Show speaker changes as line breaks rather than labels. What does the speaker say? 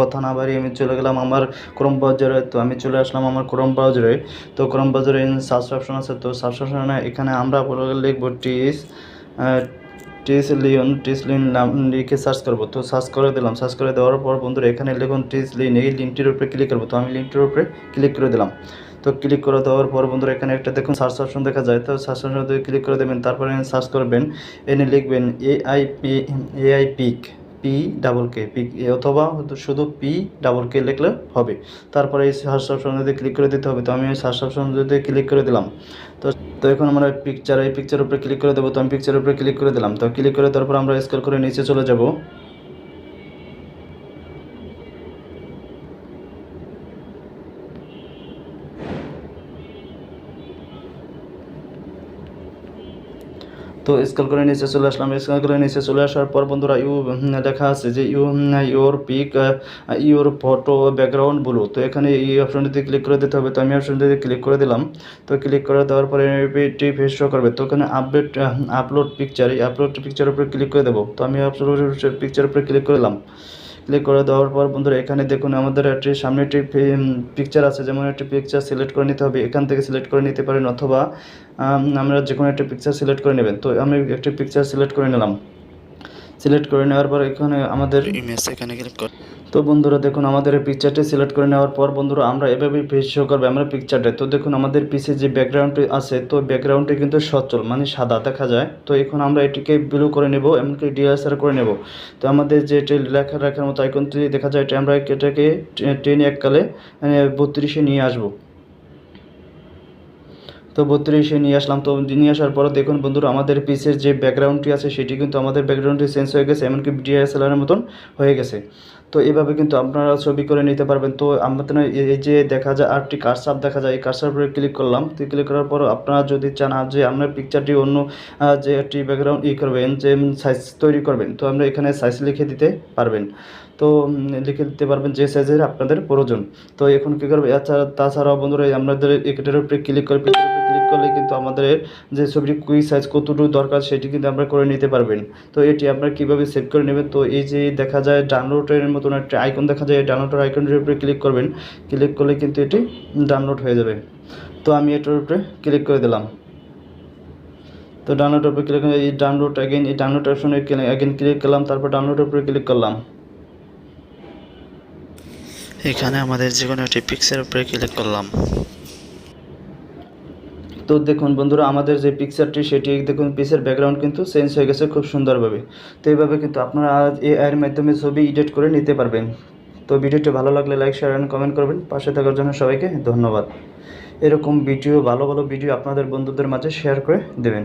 কথা না বাড়িয়ে আমি চলে গেলাম আমার ক্রোম ব্রাউজারে তো আমি চলে আসলাম আমার ক্রোম ব্রাউজারে তো ক্রোম ব্রাউজারে সার্চ অপশন আছে, তো সার্চ এখানে আমরা লিখব টিস টিস লিওন টিস লিন নাম লিখে সার্চ করব। তো সার্চ করে দিলাম সার্চ করে দেওয়ার পর বন্ধুরা এখানে লিখুন টিস লিন, এই লিঙ্কটির উপরে ক্লিক করব। তো আমি লিঙ্কটির উপরে ক্লিক করে দিলাম। তো ক্লিক করে দেওয়ার পর বন্ধুরা এখানে একটা দেখুন সার্চ অপশন দেখা যায়। তো সার্চ অপশন ক্লিক করে দেবেন, তারপরে সার্চ করবেন। এনে লিখবেন AI P AI pic P double K pic অথবা শুধু পি ডাবল কে লিখলে হবে। তারপরে এই সার্চ অপশন যদি ক্লিক করে দিতে হবে, তো আমি এই সার্চ অপশন যদি ক্লিক করে দিলাম, তো তো এখন আমরা পিকচার এই পিকচার উপরে ক্লিক করে দেবো, তো আমি পিকচার উপরে ক্লিক করে দিলাম। তো ক্লিক করে তারপর আমরা স্কেল করে নিচে চলে যাব। তো স্কেল করে নিচে চলে আসলাম। স্কেল করে নিচে চলে আসার পর বন্ধুরা, ইউ লেখা আছে যে U your pic your photo background blue তো এখানে এই অপশনটিতে ক্লিক করে দিতে হবে। তো আমি অপশনটিতে ক্লিক করে দিলাম। তো ক্লিক করে দেওয়ার পরে এটি ফেস শো করবে। তো ওখানে আপডেট আপলোড পিকচার এই আপলোড পিকচার উপরে ক্লিক করে দেবো। তো আমি আপলোড পিকচার উপরে ক্লিক করলাম ক্লিক করে দেওয়ার পর বন্ধুরা এখানে দেখুন আমাদের একটি সামনে একটি পিকচার আছে যেমন একটি পিকচার সিলেক্ট করে নিতে হবে এখান থেকে সিলেক্ট করে নিতে পারেন অথবা আম, আমরা যে কোনো একটি পিকচার সিলেক্ট করে নেবেন। তো আমি একটি পিকচার সিলেক্ট করে নিলাম। সিলেক্ট করে নেওয়ার পর এখানে আমাদের
ইমেজ এখানে ক্লিক কর
তো বন্ধুরা দেখুন আমাদের এই পিকচারটি সিলেক্ট করে নেওয়ার পর বন্ধুরা আমরা এভাবেই পেজ শো করবে আমরা পিকচারটা তো দেখুন আমাদের পিছে যে ব্যাকগ্রাউন্ডটি আছে তো ব্যাকগ্রাউন্ডটি কিন্তু সচল মানে সাদা দেখা যায়। তো এখন আমরা এটিকে ব্লু করে নেব এমনকি ডিএসআর করে নেব। তো আমাদের যে এটি লেখা রাখার মতো আইকনটি দেখা যায় এটা আমরা এটাকে টেনে এককালে মানে বত্রিশে নিয়ে আসব। তো বত্রিশে নিয়ে আসলাম। তো নিয়ে আসার পর দেখুন বন্ধুরা, আমাদের পিসের যে ব্যাকগ্রাউন্ডটি আছে, সেটি কিন্তু আমাদের ব্যাকগ্রাউন্ডটি চেঞ্জ হয়ে গেছে, এমনকি ডিএসএলআরের মতন হয়ে গেছে। তো এভাবে কিন্তু আপনারা ছবি করে নিতে পারবেন। তো আমাদের এই যে দেখা যায় আরটি কারসাপ দেখা যায়, এই কারসার উপরে ক্লিক করলাম। তো ক্লিক করার পর আপনারা যদি চান যে আপনার পিকচারটি অন্য যে একটি ব্যাকগ্রাউন্ড ই করবেন, যে সাইজ তৈরি করবেন, তো আমরা এখানে সাইজ লিখে দিতে পারবেন। তো লিখে দিতে পারবেন যে সাইজের আপনাদের প্রয়োজন। তো এখন কী করবে? এছাড়া, তাছাড়াও বন্ধুরা আমাদের এটার উপরে ক্লিক করে পিকচার ক্লিক করলে কিন্তু আমাদের যে ছবিটি কুই সাইজ কতটুকু দরকার সেটি কিন্তু আমরা করে নিতে পারবেন। তো এটি আপনারা কীভাবে সেভ করে নেবেন? তো এই যে দেখা যায় ডাউনলোডের মতন একটা আইকন দেখা যায় ডাউনলোডের আইকনের উপরে ক্লিক করবেন। ক্লিক করলে কিন্তু এটি ডাউনলোড হয়ে যাবে। তো আমি এটার উপরে ক্লিক করে দিলাম। তো ডাউনলোড উপরে ক্লিক এই ডাউনলোড অ্যাগেন এই ডাউনলোড অপশনে অ্যাগেন ক্লিক করলাম, তারপর ডাউনলোড উপরে ক্লিক করলাম।
এখানে আমাদের যে কোনো একটি পিক্সের উপরে ক্লিক করলাম।
তো দেখুন বন্ধুরা, আমাদের যে পিকচারটি সেটি দেখুন পিসের ব্যাকগ্রাউন্ড কিন্তু চেঞ্জ হয়ে গেছে খুব সুন্দরভাবে। তো এইভাবে কিন্তু আপনারা এ এর মাধ্যমে ছবি এডিট করে নিতে পারবেন। তো ভিডিওটি ভালো লাগলে লাইক শেয়ার অ্যান্ড কমেন্ট করবেন। পাশে থাকার জন্য সবাইকে ধন্যবাদ। এরকম ভিডিও, ভালো ভালো ভিডিও আপনাদের বন্ধুদের মাঝে শেয়ার করে দেবেন।